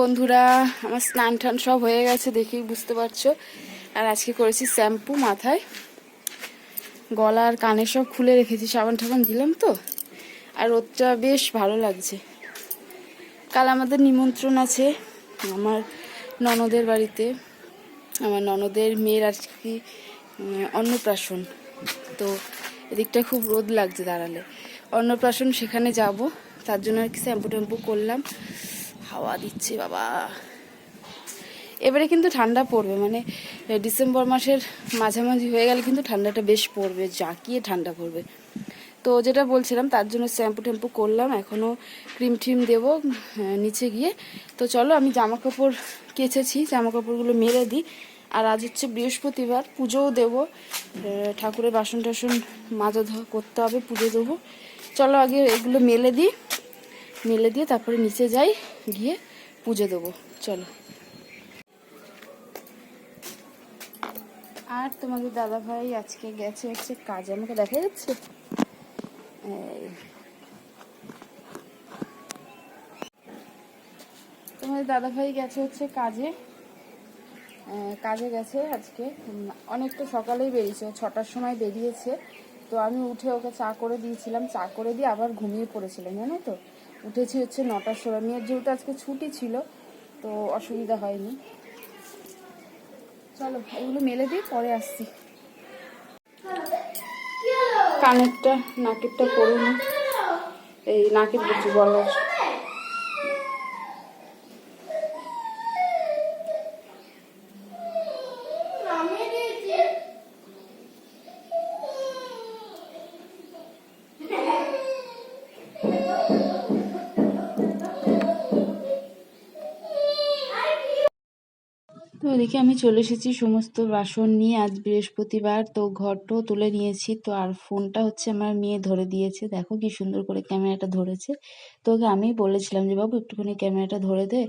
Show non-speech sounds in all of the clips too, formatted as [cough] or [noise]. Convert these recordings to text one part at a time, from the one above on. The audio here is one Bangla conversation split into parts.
বন্ধুরা, আমার স্নান টান সব হয়ে গেছে দেখেই বুঝতে পারছ। আর আজকে করেছি শ্যাম্পু মাথায়। গলা আর কানে সব খুলে রেখেছি সাবান টাবান দিলাম তো। আর রোদটা বেশ ভালো লাগছে। কাল আমাদের নিমন্ত্রণ আছে আমার ননদের বাড়িতে। আমার ননদের মেয়ের আর কি অন্নপ্রাশন। তো এদিকটা খুব রোদ লাগছে দাঁড়ালে। অন্নপ্রাশন সেখানে যাব, তার জন্য আর কি শ্যাম্পু ট্যাম্পু করলাম। হাওয়া দিচ্ছে, বাবা। এবারে কিন্তু ঠান্ডা পড়বে মানে ডিসেম্বর মাসের মাঝামাঝি হয়ে গেলে কিন্তু ঠান্ডাটা বেশ পড়বে, জাঁকিয়ে ঠান্ডা পড়বে। তো যেটা বলছিলাম, তার জন্য শ্যাম্পু ট্যাম্পু করলাম এখনও ক্রিম ট্রিম দেবো নিচে গিয়ে। তো চলো, আমি জামা কাপড় কেচেছি জামা কাপড়গুলো মেরে দিই। আর আজ হচ্ছে বৃহস্পতিবার, পুজোও দেবো। ঠাকুরের বাসন টাসন মাজা ধোয়া করতে হবে, পুজো দেবো। চলো, আগে এগুলো মেলে দিই। মেলে দিয়ে তারপরে নিচে যাই, গিয়ে পুজো দেবো। চলো। আর তোমাদের দাদা ভাই আজকে গেছে হচ্ছে কাজে। আমাকে দেখা যাচ্ছে? তোমাদের দাদা ভাই গেছে হচ্ছে কাজে। কাজে গেছে আজকে। অনেকটা সকালেই বেরিয়েছে, ছটার সময় বেরিয়েছে। তো আমি উঠে ওকে চা করে দিয়েছিলাম। চা করে দিয়ে আবার ঘুমিয়ে পড়েছিলাম, জানো তো? উঠেছি হচ্ছে নটার সময়। মেয়ের যেহেতু আজকে ছুটি ছিল, তো অসুবিধা হয়নি। চলো, এগুলো মেলে দিই, পরে আসছি। কানেরটা, নাকেরটা করুন এই নাকের কিছু গলার। তো এদিকে আমি চলে এসেছি সমস্ত বাসন নিয়ে। আজ বৃহস্পতিবার, তো ঘরটাও তুলে নিয়েছি। তো আর ফোনটা হচ্ছে আমার মেয়ে ধরে দিয়েছে। দেখো কি সুন্দর করে ক্যামেরাটা ধরেছে। তো ওকে আমি বলেছিলাম যে, বাবু, একটুখানি ক্যামেরাটা ধরে দে।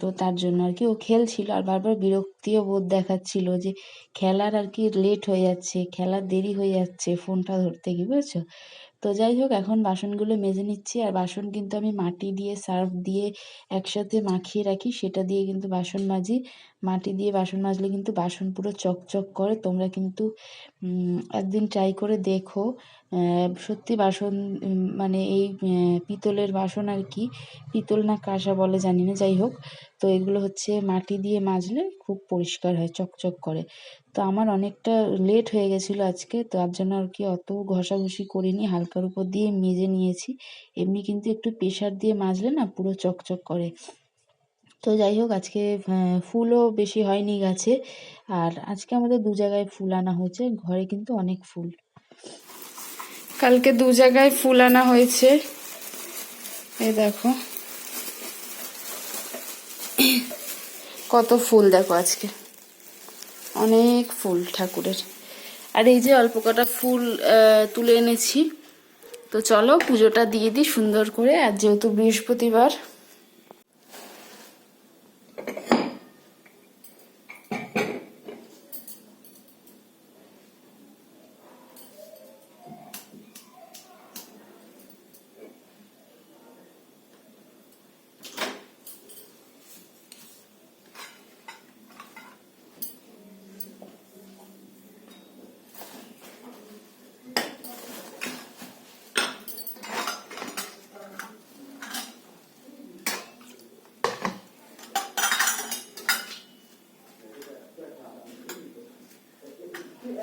তো তার জন্য আর কি ও খেলছিল আর বারবার বিরক্তিও বোধ দেখাচ্ছিল যে, খেলার আর কি লেট হয়ে যাচ্ছে খেলার দেরি হয়ে যাচ্ছে ফোনটা ধরতে গিয়ে, বুঝেছ? তো যাই হোক, এখন বাসনগুলো মেজে নিচ্ছি। আর বাসন কিন্তু আমি মাটি দিয়ে সার্ফ দিয়ে একসাথে মাখিয়ে রাখি। সেটা দিয়ে কিন্তু বাসন মাজি। মাটি দিয়ে বাসন মাজলে কিন্তু বাসন পুরো চকচক করে। তোমরা কিন্তু একদিন ট্রাই করে দেখো। সত্যি বাসন মানে এই পিতলের বাসন আর কি, পিতল না কাঁসা বলে জানি না, যাই হোক। তো এগুলো হচ্ছে মাটি দিয়ে মাজলে খুব পরিষ্কার হয়, চকচক করে। তো আমার অনেকটা লেট হয়ে গেছিল আজকে তার জন্য আর কি অত ঘষাঘষি করিনি, হালকার উপর দিয়ে মেজে নিয়েছি। এমনি কিন্তু একটু প্রেশার দিয়ে মাজলে না পুরো চকচক করে। তো যাই হোক, আজকে ফুলও বেশি হয়নি গাছে, আর আজকে আমাদের দু জায়গায় ফুল আনা হয়েছে, ঘরে কিন্তু অনেক ফুল। কালকে দু জায়গায় ফুল আনা হয়েছে। এই দেখো। কত ফুল দেখো আজকে। অনেক ফুল ঠাকুরের। আর এই যে অল্প কটা ফুল তুলে এনেছি। তো চলো পুজোটা দিয়ে দিই সুন্দর করে। আর যেহেতু বৃহস্পতিবার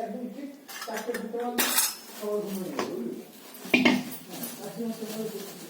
pergunta está perguntando aos mulheres. Assim, um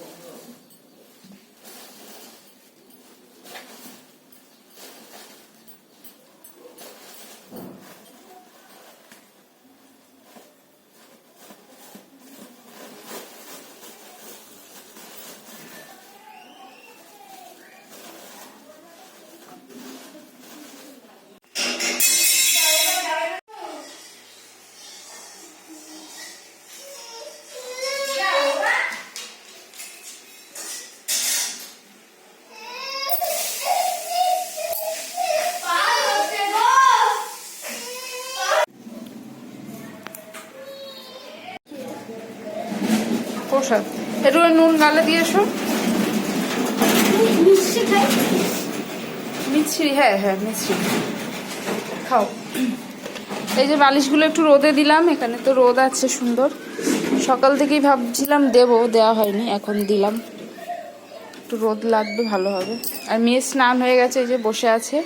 প্রসাদ একটু নুন গালে দিয়ে এসো। মিস্ত্রি হ্যাঁ হ্যাঁ মিস্ত্রি খাও। এই যে বালিশগুলো একটু রোদে দিলাম, এখানে তো রোদ আছে সুন্দর। সকাল থেকেই ভাবছিলাম দেবো দেওয়া হয়নি, এখন দিলাম। একটু রোদ লাগবে, ভালো হবে। আর মেয়ে স্নান হয়ে গেছে, এই যে বসে আছে।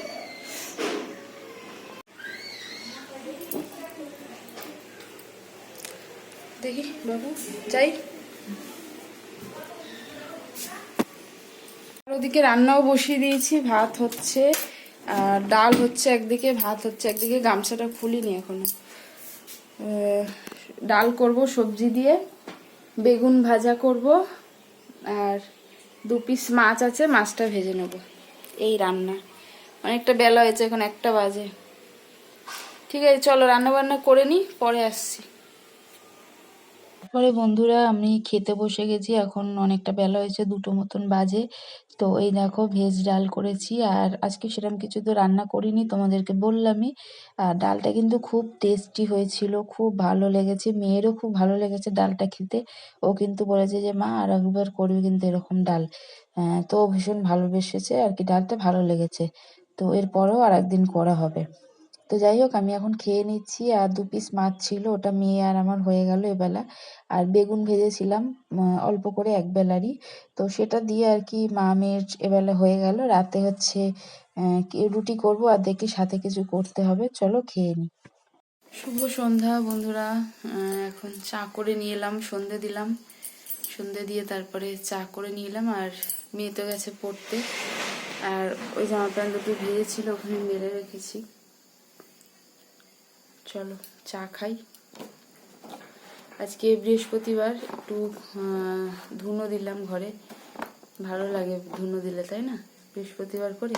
দেখি, বাবু, যাই। ওদিকে রান্নাও বসিয়ে দিয়েছি, ভাত হচ্ছে, আর ডাল হচ্ছে একদিকে, ভাত হচ্ছে একদিকে, গামছাটা খুলিনি এখনও। ডাল করব সবজি দিয়ে, বেগুন ভাজা করব, আর দু পিস মাছ আছে, মাছটা ভেজে নেব। এই রান্না। অনেকটা বেলা হয়েছে, এখন একটা বাজে। ঠিক আছে, চলো রান্না বান্না করে নিই, পরে আসছি। তারপরে বন্ধুরা আমি খেতে বসে গেছি এখন অনেকটা বেলা হয়েছে দুটো মতন বাজে। তো এই দেখো ভেজ ডাল করেছি আর আজকে সেরকম কিছু তো রান্না করিনি তোমাদেরকে বললামই। আর ডালটা কিন্তু খুব টেস্টি হয়েছিল খুব ভালো লেগেছে মেয়েরও খুব ভালো লেগেছে ডালটা খেতে। ও কিন্তু বলেছে যে মা আর একবার করবি কিন্তু এরকম ডাল। আহ, তো ভীষণ ভালোবেসেছে আর কি ডালটা ভালো লেগেছে। তো এরপরেও আর একদিন করা হবে। তো যাই হোক, আমি এখন খেয়ে নিচ্ছি। আর দু পিস মাছ ছিল, ওটা মেয়ে আর আমার হয়ে গেল এবেলা। আর বেগুন ভেজেছিলাম অল্প করে এক বেলারই। তো সেটা দিয়ে আর কি মা মেয়ের এবেলা হয়ে গেল। রাতে হচ্ছে রুটি করব আর দেখি সাথে কিছু করতে হবে। চলো খেয়ে নিই শুভ সন্ধ্যা বন্ধুরা। এখন চা করে নিয়ে এলাম, সন্ধে দিলাম। সন্ধে দিয়ে তারপরে চা করে নিয়ে এলাম। আর মেয়ে তো গেছে পড়তে। আর ওই জামা প্যান্ট দুটো ভিজেছিল, ওখানে মেরে রেখেছি। চলো, চা খাই। আজকে বৃহস্পতিবার একটু ধুনো দিলাম ঘরে। ভালো লাগে ধুনো দিলে, তাই না? বৃহস্পতিবার করে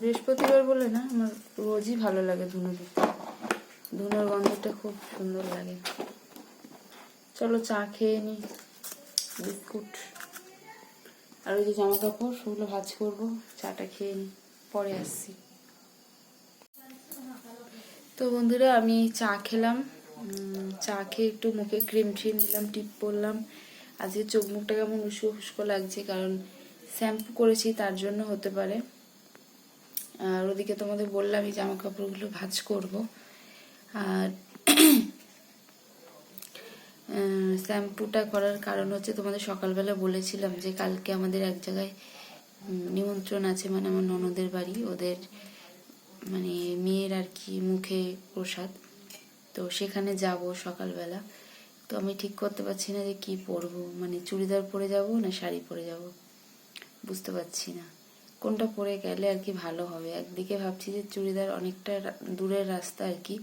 বৃহস্পতিবার বলে না, আমার রোজই ভালো লাগে ধুনো দিতে। ধুনোর গন্ধটা খুব সুন্দর লাগে। চলো চা খেয়ে নি, বিস্কুট। আর ওই যে জামা কাপড় সেগুলো ভাজ করব, চাটা খেয়ে নি, পরে আসছি। তো বন্ধুরা, আমি চা খেলাম। চা খেয়ে একটু মুখে ক্রিম ট্রিম দিলাম, টিপ পরলাম আজকে চোখ মুখটা কেমন উস্কো উস্কো লাগছে, কারণ শ্যাম্পু করেছি, তার জন্য হতে পারে। আর ওদিকে তোমাদের বললাম এই জামা কাপড়গুলো ভাঁজ করব। আর [clears throat] শ্যাম্পুটা করার কারণ হচ্ছে, তোমাদের সকালবেলা বলেছিলাম যে কালকে আমাদের এক জায়গায় নিমন্ত্রণ আছে মানে আমার ননদের বাড়ি। ওদের মানে মেয়ের আর কি মুখে প্রসাদ। তো সেখানে যাব সকালবেলা। তো আমি ঠিক করতে পারছি না যে কি পরবো। মানে চুড়িদার পরে যাব না শাড়ি পরে যাব? বুঝতে পারছি না। কোনটা পরে গেলে আর কি ভালো হবে? একদিকে ভাবছি যে চুড়িদার অনেকটা দূরের রাস্তা আর কি।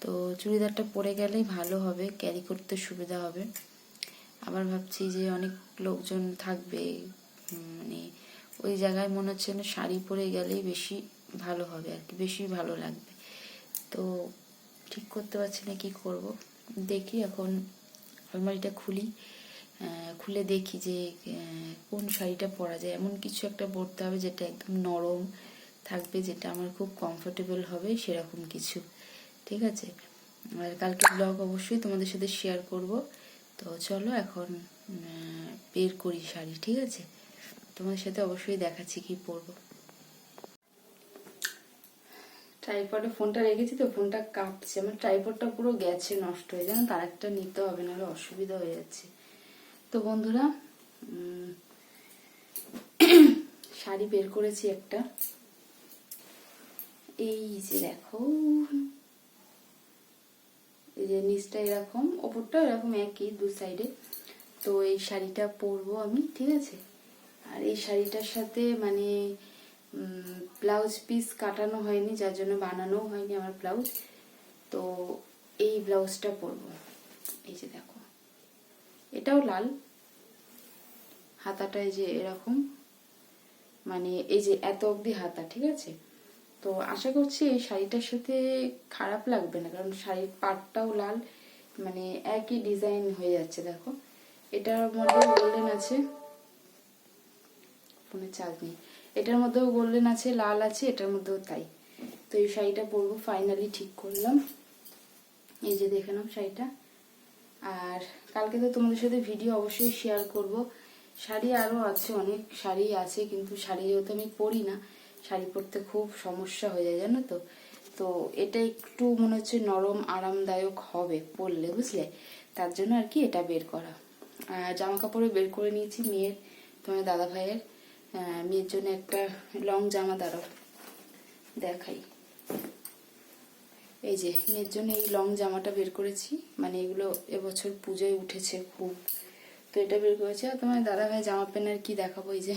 তো চুড়িদারটা পরে গেলেই ভালো হবে ক্যারি করতে সুবিধা হবে। আবার ভাবছি যে অনেক লোকজন থাকবে। মানে ওই জায়গায় মনে হচ্ছে না শাড়ি পরে গেলেই বেশি ভালো হবে আর কি, বেশি ভালো লাগবে। তো ঠিক করতে পারছি না কি করব। দেখি এখন আলমারিটা খুলি খুলে দেখি যে কোন শাড়িটা পরা যায়। এমন কিছু একটা পরতে হবে যেটা একদম নরম থাকবে, যেটা আমার খুব কমফোর্টেবল হবে, সেরকম কিছু। ঠিক আছে? আর কালকে ব্লগ অবশ্যই তোমাদের সাথে শেয়ার করব। তো চলো এখন বের করি শাড়ি, ঠিক আছে? তোমাদের সাথে অবশ্যই দেখাচ্ছি কি পরবো। ট্রাইপডে ফোনটা রেখেছি তো ফোনটা কাঁপছে। আমার ট্রাইপডটা পুরো গেছে, নষ্ট হয়ে যাবে তার একটা নিতে হবে, নাহলে অসুবিধা হয়ে যাচ্ছে। তো বন্ধুরা শাড়ি বের করেছি একটা। এই যে দেখো, এই যে নিচটা এরকম ওপরটা এরকম একই দু সাইডে তো এই শাড়িটা পরবো আমি, ঠিক আছে? আর এই শাড়িটার সাথে মানে ব্লাউজ পিস কাটানো হয়নি, যার জন্য বানানো হয়নি আমার ব্লাউজ তো এই ব্লাউজটা পরবো। এই যে দেখো। এটাও লাল। হাতাটা এই যে এরকম। মানে এই যে এত অবধি হাতা, ঠিক আছে? তো আশা করছি এই শাড়িটার সাথে খারাপ লাগবে না, কারণ শাড়ির পাটটাও লাল। মানে একই ডিজাইন হয়ে যাচ্ছে, দেখো। এটার মধ্যে গোল্ডেন আছে। ফোনে চার্জ নেই। এটার মধ্যেও গোল্ডেন আছে, লাল আছে, এটার মধ্যেও তাই। তো এই শাড়িটা পরবো ফাইনালি ঠিক করলাম। এই যে দেখে নাও শাড়িটা। আর কালকে তো তোমাদের সাথে ভিডিও অবশ্যই শেয়ার করব। শাড়ি আরও আছে, অনেক শাড়ি আছে, কিন্তু শাড়ি যেহেতু আমি পরি না, শাড়ি পরতে খুব সমস্যা হয়ে যায়, জানো তো? তো এটা একটু মনে হচ্ছে নরম, আরামদায়ক হবে পরলে, বুঝলে? তার জন্য আর কি এটা বের করা। আর জামা কাপড়ও বের করে নিয়েছি, মেয়ের, তোমার দাদা ভাইয়ের মেয়ের জন্য একটা লং জামা দাঁড়াও, দেখাই। এই যে, মেয়ের জন্য এই লং জামাটা বের করেছি মানে এগুলো এবছর পুজোয় উঠেছে খুব। তো এটা বের করেছি, আর তোমার দাদা ভাই জামা প্যান্ট আর কি দেখাবো এই যে।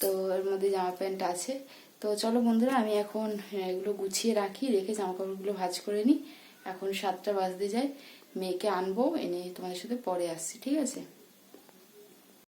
তো এর মধ্যে জামা প্যান্ট আছে। তো চলো বন্ধুরা, আমি এখন এগুলো গুছিয়ে রাখি, রেখে জামা কাপড়গুলো ভাজ করে নিই। এখন সাতটা বাজতে যায়, মেয়েকে আনব, এনে তোমাদের সাথে পরে আসছি, ঠিক আছে?